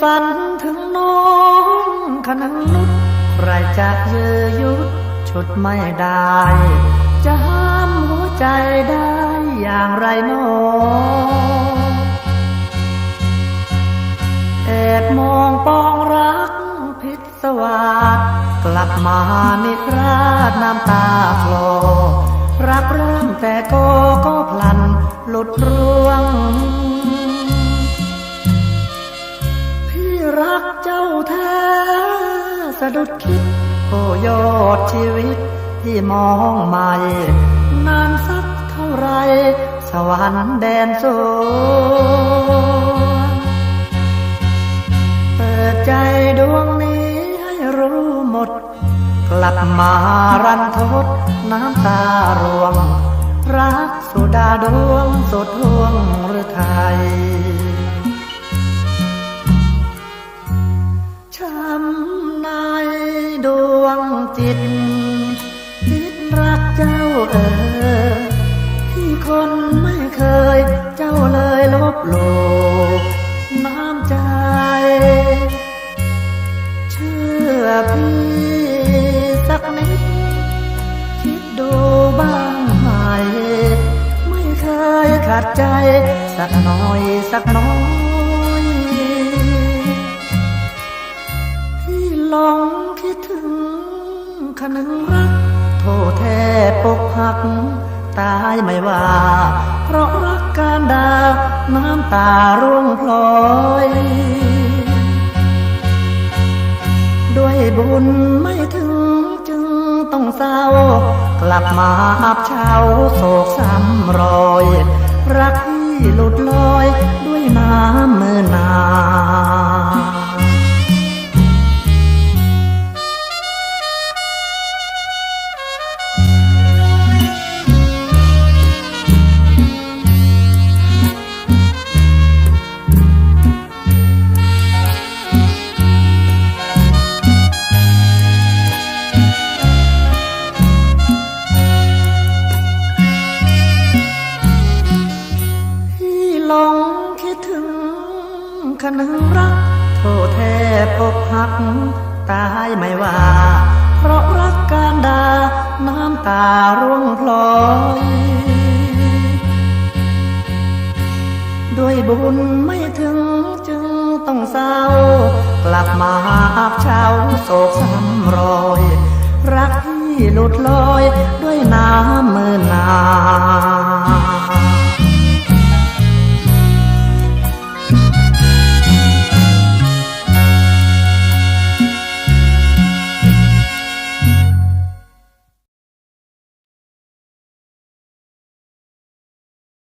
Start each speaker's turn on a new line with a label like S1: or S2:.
S1: ฝันถึงน้องขนังนุดใครจะเยือยุดชุดไม่ได้ จะห้ามหัวใจได้อย่างไรนอแอบมองปองรักพิศวาสกลับมานิราดน้ำตาคลอรักเริ่มแต่ก็ก็พลันหลุดร่วง รักเจ้าแท้สะดุดคิดโอ้ยอดชีวิตที่มองใหม่ นานสักเท่าไร สวรรค์แดนสวงเปิดใจดวงนี้ให้รู้หมด กลับมารันทดน้ำตาร่วง รักสุดาดวงสุดห่วงหรือไทย งจิตคิดรักเจ้าเออที่คนไม่เคย เจ้าเลยลบโลน้ำใจ เชื่อพี่สักนิด คิดดูบ้างไหม ไม่เคยขัดใจ สักหน่อยสักน้อย คนึงรัก โทษแทบปกหัก ตายไม่ว่า เพราะรักการดา น้ำตาร่วงพลอย ด้วยบุญไม่ถึงจึงต้องเศร้า กลับมาอับเช้าโศกซ้ำรอย รักที่หลุดลอยด้วยน้ำมือนา นึงรักโทษแทบอกหัก ตายไม่ว่า เพราะรักการดา น้ำตาร่วงพลอย ด้วยบุญไม่ถึงจึงต้องเศร้า กลับมาอับเช้าโศกซ้ำรอย รักที่หลุดลอยด้วยน้ำมือนา